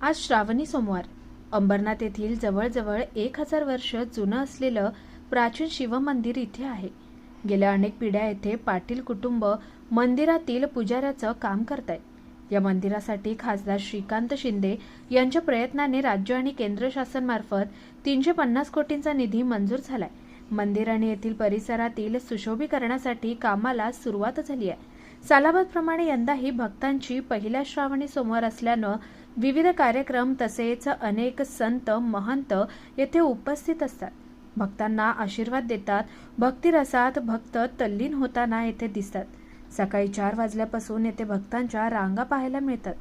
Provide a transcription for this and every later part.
आज श्रावणी सोमवार. अंबरनाथ येथील जवळजवळ एक हजार वर्ष जुनं असलेलं प्राचीन शिवमंदिर इथे आहे. गेल्या अनेक पिढ्या येथे पाटील कुटुंब मंदिरातील पुजाऱ्याचं काम करतायत. या मंदिरासाठी खासदार श्रीकांत शिंदे यांच्या प्रयत्नाने राज्य आणि केंद्र शासनमार्फत तीनशे पन्नास कोटींचा निधी मंजूर झालाय. मंदिर आणि येथील परिसरातील सुशोभीकरणासाठी कामाला सुरुवात झाली आहे. सालाबादप्रमाणे यंदाही भक्तांची पहिल्या श्रावणी सोमवार असल्यानं विविध कार्यक्रम तसेच अनेक संत महंत येथे उपस्थित असतात. भक्तांना आशीर्वाद देतात. भक्तिरसात भक्त तल्लीन होताना येथे दिसतात. सकाळी चार वाजल्यापासून येथे भक्तांच्या रांगा पाहायला मिळतात.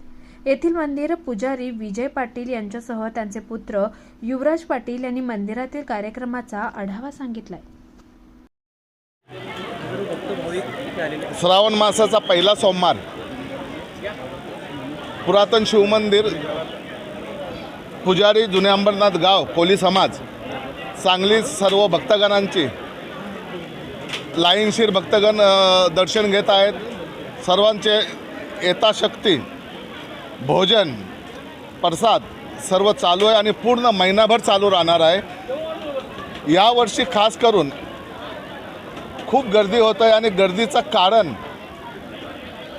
येथील मंदिर पुजारी विजय पाटील यांच्यासह त्यांचे पुत्र युवराज पाटील यांनी मंदिरातील कार्यक्रमाचा आढावा सांगितलाय. श्रावण मासाचा पहिला सोमवार. पुरातन शिवमंदिर पुजारी जुने अंबरनाथ गाव कोली समाज सांगली सर्व भक्तगणांची लाईनशीर भक्तगण दर्शन घेत आहेत. सर्वांचे येताशक्ती भोजन प्रसाद सर्व चालू आहे आणि पूर्ण महिनाभर चालू राहणार आहे. यावर्षी खास करून खूप गर्दी होत आहे आणि गर्दीचं कारण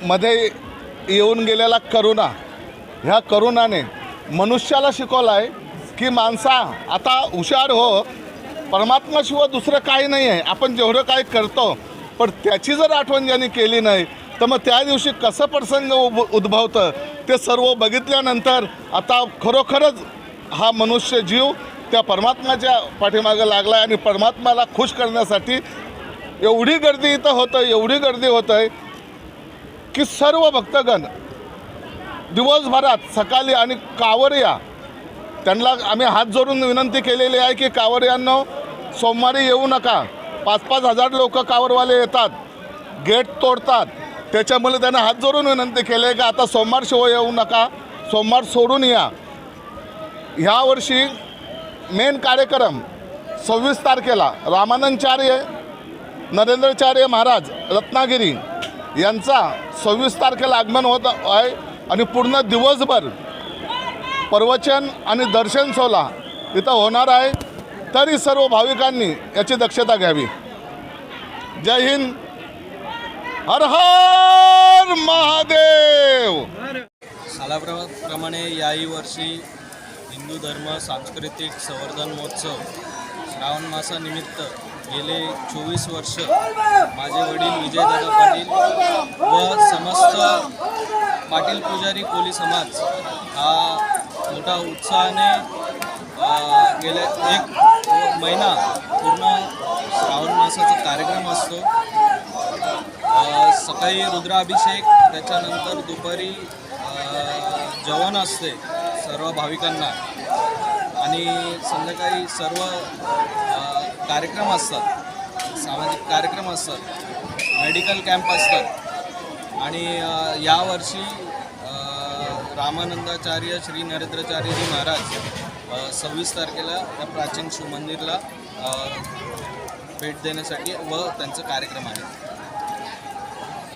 मध्ये येऊन गेलेला करुणा. ह्या करुणाने मनुष्याला शिकवलं आहे की माणसा आता हुशार हो परमात्माशिवाय दुसरं काही नाही आहे आपण जेवढं काही करतो पण त्याची जर आठवण ज्यांनी केली नाही तर मग त्या दिवशी कसं प्रसंग उभ उद्भवतं? ते सर्व बघितल्यानंतर आता खरोखरच हा मनुष्य जीव त्या परमात्माच्या पाठीमागं लागला आहे आणि परमात्माला खुश करण्यासाठी एवढी गर्दी इथं होतं एवढी गर्दी होतं आहे की सर्व भक्तगण दिवसभरात सकाळी आणि कावरिया त्यांना आम्ही हात जोडून विनंती केलेली आहे की कावरियांनो सोमवारी येऊ नका. पाच पाच हजार लोक कावरवाले येतात गेट तोडतात. त्याच्यामुळे त्यांना हात जोडून विनंती केली आहे की आता सोमवार शिवाय येऊ नका सोमवार सोडून या. ह्यावर्षी मेन कार्यक्रम सव्वीस तारखेला रामानंदचार्य नरेंद्रचार्य महाराज रत्नागिरी यांचा सव्वीस तारखेला आगमन होत आहे आणि पूर्ण दिवसभर प्रवचन आणि दर्शन सोहळा इथं होणार आहे. तरी सर्व भाविकांनी याची दक्षता घ्यावी. जय हिंद. हर हर महादेव. सालाप्रमाणे याही वर्षी हिंदू धर्म सांस्कृतिक संवर्धन महोत्सव श्रावण मासानिमित्त गेले चोवीस वर्ष माझे वडील विजयदादा पाटील व समस्त पाटील पुजारी कोली समाज. हा मोठा उत्साहाने गेले एक महिना पूर्ण श्रावण मासाचा कार्यक्रम असतो. सकाळी रुद्राभिषेक त्याच्यानंतर दुपारी जेवण असते सर्व भाविकांना. आणि संध्याकाळी सर्व कार्यक्रम असतात. सामाजिक कार्यक्रम असतात. मेडिकल कॅम्प असतात. आणि यावर्षी रामानंदाचार्य श्री नरेंद्रचार्यजी महाराज सव्वीस तारखेला या प्राचीन शिवमंदिरला भेट देण्यासाठी व त्यांचं कार्यक्रम आहे.